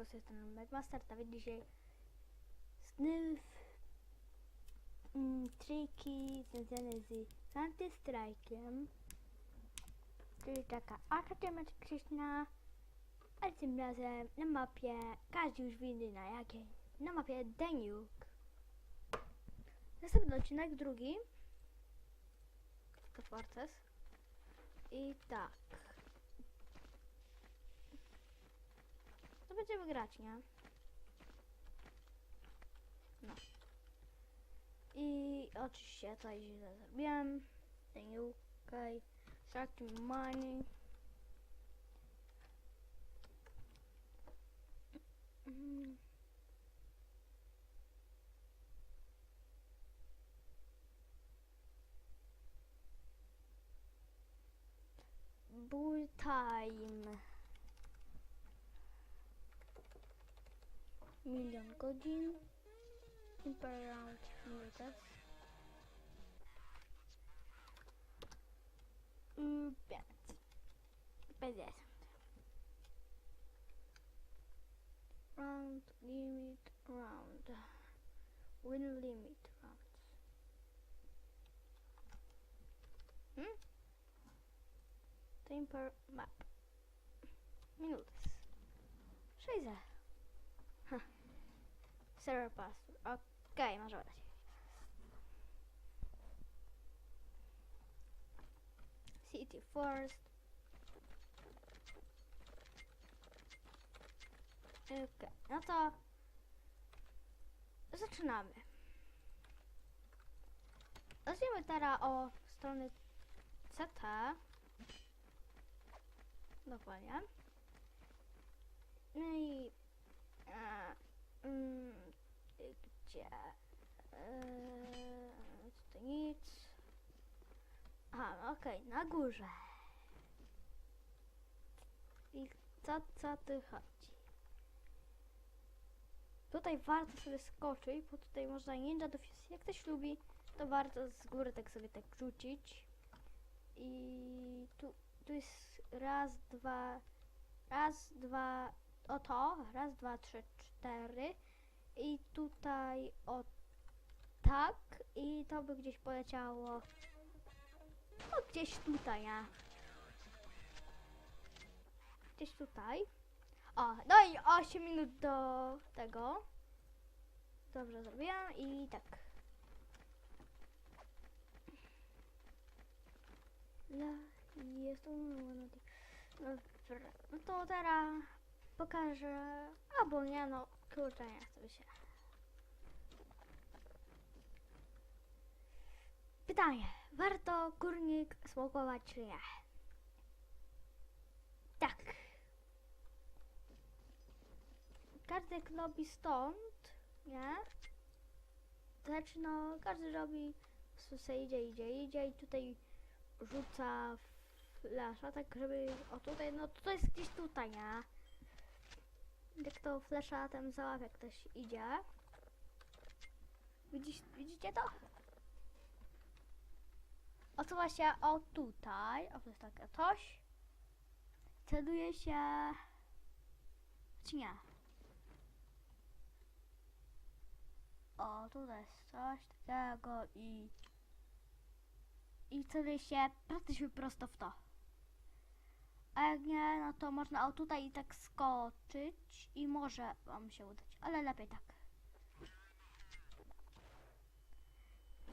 Siemaneczko, z tej strony Megmaster, Dawid dzisiaj znów mm, triki związane z Counter-Strike'em, czyli taka Akademia Krishna, ale tym razem na mapie, każdy już winny na jakiej, na mapie Deniuk. Następny odcinek, drugi, to Forces. I tak. Będziemy grać, nie? No. I oczywiście tutaj źle zrobiłem. Ten UK. Starting money. Bull time. Milion godzin. Imperial minutes. Mm, Pięć. Pięćdziesiąt. Round limit round. Win limit rounds. Hmm? Time per map. Minutos. 6 Huh. Server password. Okej, może udać. City first. Okej, no to zaczynamy. Zacznijmy teraz o strony CT. Dokładnie. No i e, mm, gdzie? E, tutaj nic. Aha, okej, na górze. I co, co tu chodzi? Tutaj warto sobie skoczyć, bo tutaj można ninja do Jak ktoś lubi, to warto z góry tak sobie tak rzucić. I tu, tu jest raz, dwa, raz, dwa, o to, raz, dwa, trzy, cztery. I tutaj o tak. I to by gdzieś poleciało. No gdzieś tutaj, a. Gdzieś tutaj. O, no i 8 minut do tego. Dobrze zrobiłam i tak. Jest no, dobra. no to teraz pokażę. Albo nie, no kurczę, nie chcę się. Pytanie. Warto kurnik smokować czy nie? Tak. Każdy robi stąd, nie? Znaczy no, każdy robi sobie idzie, idzie, idzie i tutaj rzuca flasza, tak żeby, o tutaj, no to jest gdzieś tutaj, nie? Jak to flesza tam załapia ktoś idzie. Widzisz, widzicie to? Osuwa się o tutaj, o to jest takie coś. Celuje się... Czy nie? O, tutaj jest coś takiego i... I celuje się praktycznie prosto w to. A jak nie, no to można o tutaj i tak skoczyć i może wam się udać, ale lepiej tak.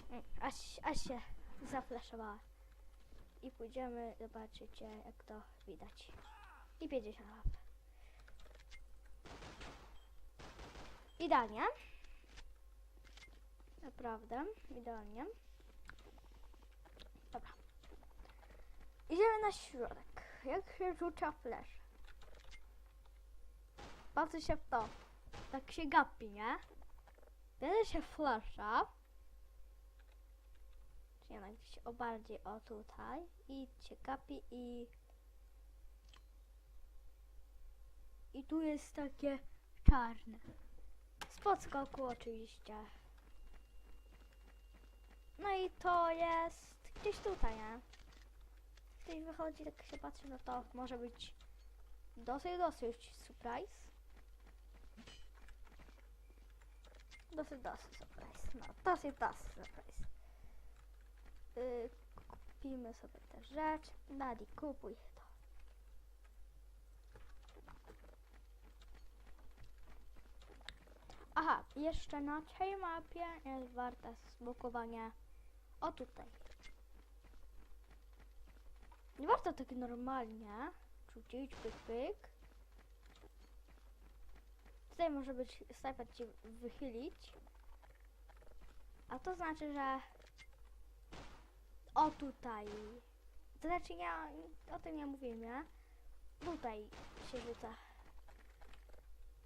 Mm, Aż, aż się zaflaszowała. I pójdziemy, zobaczycie jak to widać. I 50 łap. Idealnie. Naprawdę, idealnie. Dobra. Idziemy na środek. Jak się rzuca flash? Patrzę się w to. Tak się gapi, nie? Bierze się flasha. Czyli ona gdzieś o bardziej o tutaj. I się gapi i... I tu jest takie czarne. Z podskoku oczywiście. No i to jest gdzieś tutaj, nie? Gdzieś wychodzi, tak się patrzy, no to może być dosyć, dosyć surprise. Dosyć, dosyć surprise. No, dosyć, dosyć surprise. Yy, kupimy sobie tę rzecz. Nadi, kupuj to. Aha, jeszcze na tej mapie jest warte zbukowanie. O tutaj. Nie warto tak normalnie rzucić, pyk, pyk. Tutaj może być snajper ci wychylić. A to znaczy, że o tutaj. To znaczy ja o tym nie mówiłem, nie? Tutaj się rzuca.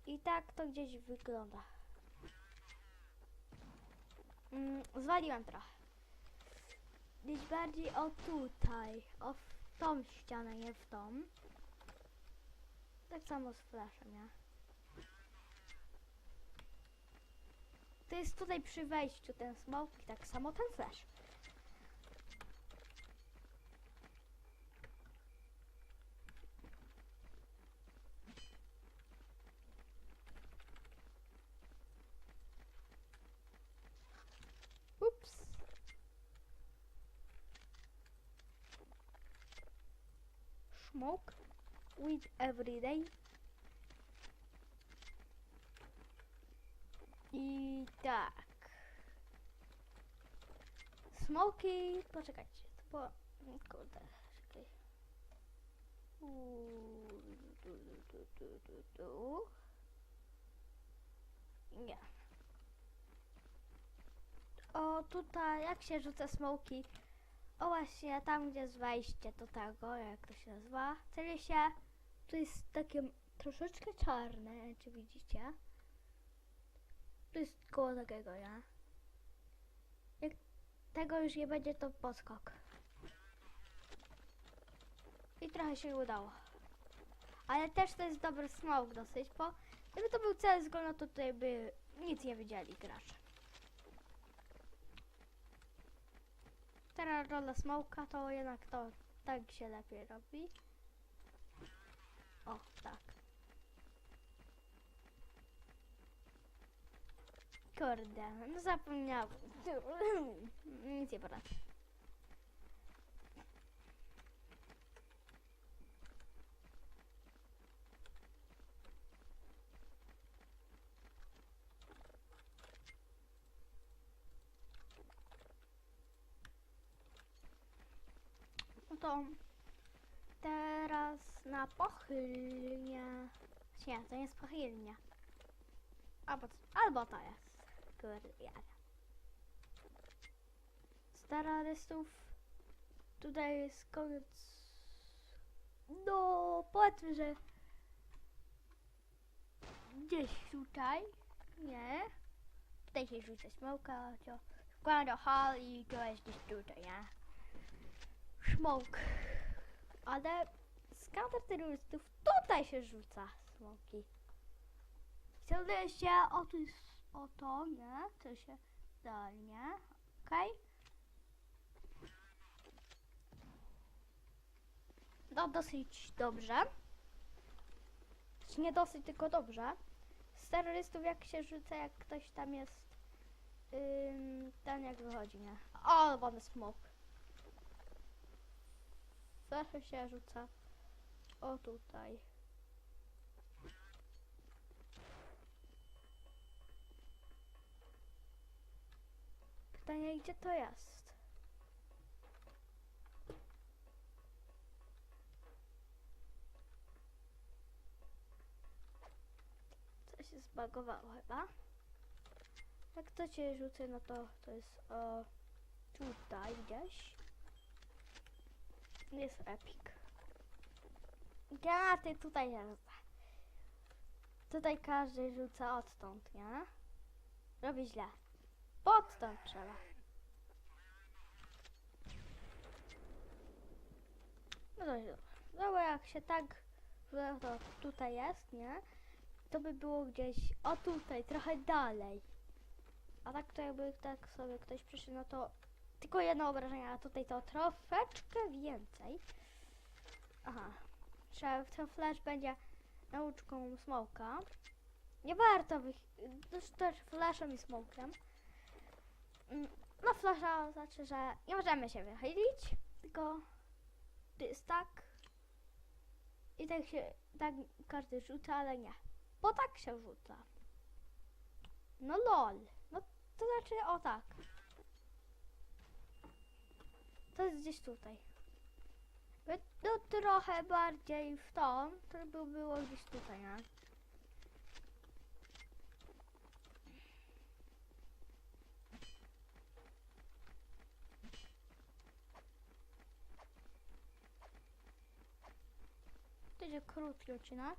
I tak to gdzieś wygląda. Mm, zwaliłem trochę. Gdzieś bardziej o tutaj. O tą ścianę, nie w tą. Tak samo z flashem, nie? To jest tutaj przy wejściu ten smoke i tak samo ten flash. Smoke with every day. I tak. Smoki. Poczekajcie. To po. Kurde, czekaj. Uuu, du, du, du, du, du. Nie. O, tutaj, jak się rzuca smoki? O, właśnie, tam gdzie jest wejście do tego, jak to się nazywa. Celuje się. Tu jest takie troszeczkę czarne, czy widzicie. To jest koło takiego, ja. Jak tego już nie będzie, to podskok. I trochę się udało. Ale też to jest dobry smoke dosyć, bo gdyby to był CSGO, no to tutaj by nic nie wiedzieli gracze. Teraz rola smoka to jednak to tak się lepiej robi. O, tak. Kurde, no zapomniałem. Nic nie poradzę. To teraz na pochylnie. Nie, to nie jest pochylnia. Albo, albo to jest. Kurde, terrorystów tutaj jest koniec. No, powiedzmy, że gdzieś tutaj, nie? Tutaj się rzuca smoka, to wkładam do hal i to jest gdzieś tutaj, nie? Smoke. Ale z terrorystów tutaj się rzuca smoki. Celuje się o jest- o to, nie? To się dalnie. Okej. No dosyć dobrze. Znaczy, Nie dosyć, tylko dobrze. Z terrorystów jak się rzuca, jak ktoś tam jest ten jak wychodzi, nie? O, wody smoke. Zawsze się rzuca. O tutaj. Pytanie, gdzie to jest? Coś się zbagowało chyba. Jak to cię rzucę, no to to jest o tutaj gdzieś. Jest epic. Granaty tutaj rzuca. Tutaj każdy rzuca odtąd, nie? Robi źle. Podstąd trzeba. No to No bo jak się tak to tutaj jest, nie? To by było gdzieś o tutaj, trochę dalej. A tak to jakby tak sobie ktoś przyszedł, no to tylko jedno obrażenie, a tutaj to troszeczkę więcej. Aha. Trzeba, ten flash będzie nauczką smoka. Nie warto wych... Też, też flashem i smokiem. Mm, No flasha znaczy, że nie możemy się wychylić, tylko jest tak i tak się, tak każdy rzuca, ale nie. Bo tak się rzuca. No lol. No to znaczy o tak. To jest gdzieś tutaj. No trochę bardziej w to, to by było gdzieś tutaj, nie? To będzie krótki odcinek.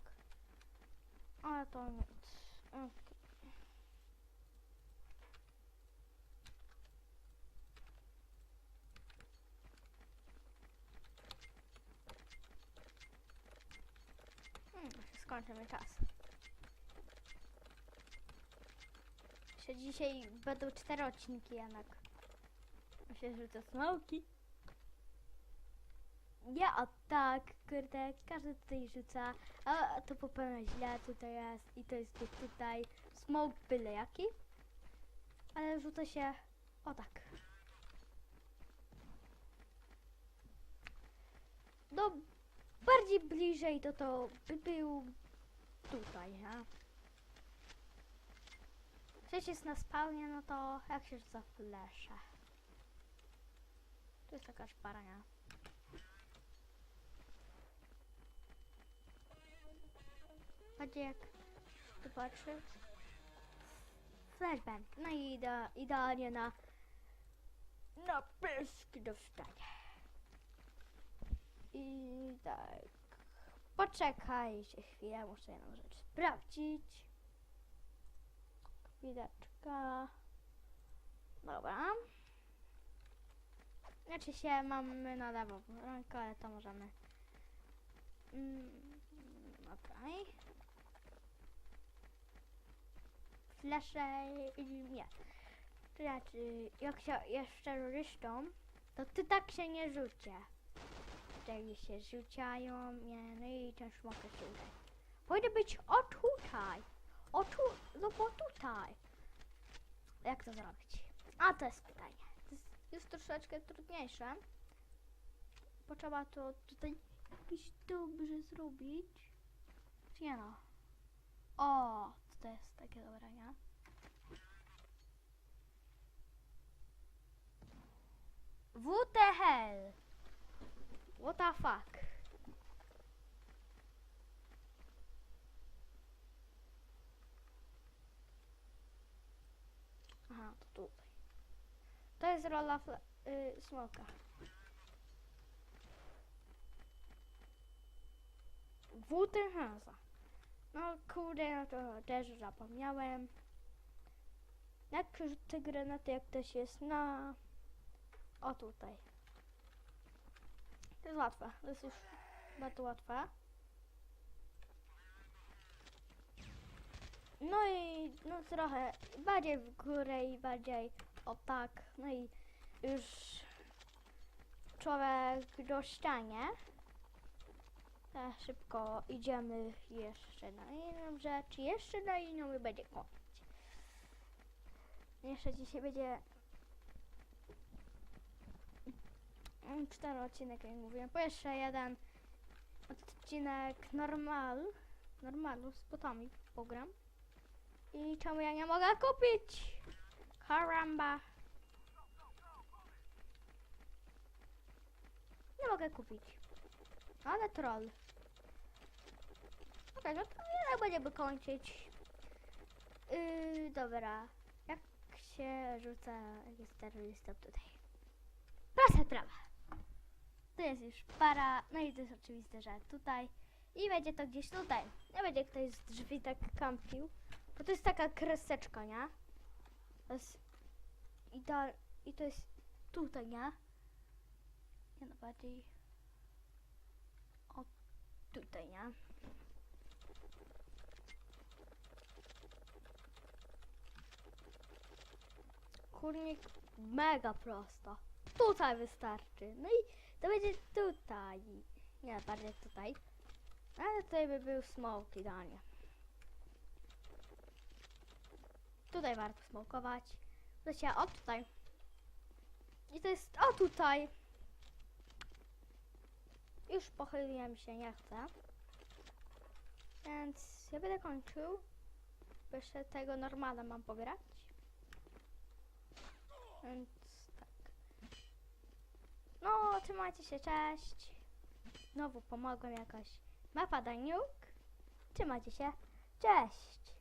Ale to nic. Okej. Mi czas. Jeszcze dzisiaj będą cztery odcinki jednak. Myślę, że to smoki. Ja o tak, kurde, każdy tutaj rzuca, a to popełnia źle, tutaj jest i to jest tutaj, smoke byle jaki, ale rzuca się o tak. No, bardziej bliżej to to by był tutaj, nie? Ktoś jest na spawnie, no to jak się rzuca flesze? To jest taka szpara, nie? Chodzi jak tu patrzę. Flashbang. No i ide, idealnie na na pysk dostanie. I tak. Poczekajcie chwilę, muszę jedną rzecz sprawdzić. Chwileczka. Dobra. Znaczy się mamy na lewą rękę, ale to możemy. Mm, okej. Flesze i nie. To znaczy, jak się jest terrorystą, to ty tak się nie rzucie. Wtedy się rzucają, nie, no i ten szmok się uda. Powinno być o tutaj. O tu, no bo tutaj. Jak to zrobić? A to jest pytanie. To jest, jest troszeczkę trudniejsze. Bo trzeba to tutaj jakiś dobrze zrobić. Nie no? O, to jest takie dobre, nie? Hell? What the fuck? Aha, to tutaj. To jest rola y, smoka. Wutenhausa. No kurde, no to też zapomniałem. Jak te granaty, jak ktoś jest na... O tutaj. To jest łatwe. To jest już bardzo łatwe. No i no trochę bardziej w górę i bardziej o tak. No i już człowiek dostanie. Tak, szybko idziemy jeszcze na inną rzecz, jeszcze na inną i będzie koniec. Jeszcze dzisiaj będzie mm, cztery odcinek, jak mówiłem. Po jeszcze jeden odcinek normal, normalu z botami pogram. I czemu ja nie mogę kupić? Karamba. Nie mogę kupić. Ale troll. Okej, no to jednak będziemy kończyć. Yy, dobra. Jak się rzuca jakiś terrorystą tutaj? Prosta sprawa. To jest już para, no i to jest oczywiste, że tutaj. I będzie to gdzieś tutaj. Nie będzie ktoś z drzwi tak kampił. Bo to jest taka kreseczka, nie? To jest ideal... I to jest tutaj, nie? Nie no, bardziej... O, tutaj, nie? Kurnik mega prosto. Tutaj wystarczy. No i to będzie tutaj. Nie, bardziej tutaj. Ale tutaj by był smoke idealnie. Tutaj warto smokować. Lecie, o tutaj. I to jest, o tutaj. Już pochyliłem się, nie chcę. Więc ja będę kończył. Jeszcze tego normala mam pobierać. Więc. No, trzymajcie się, cześć. Znowu pomogłem jakoś. Mapa Daniuk. Trzymajcie się, cześć.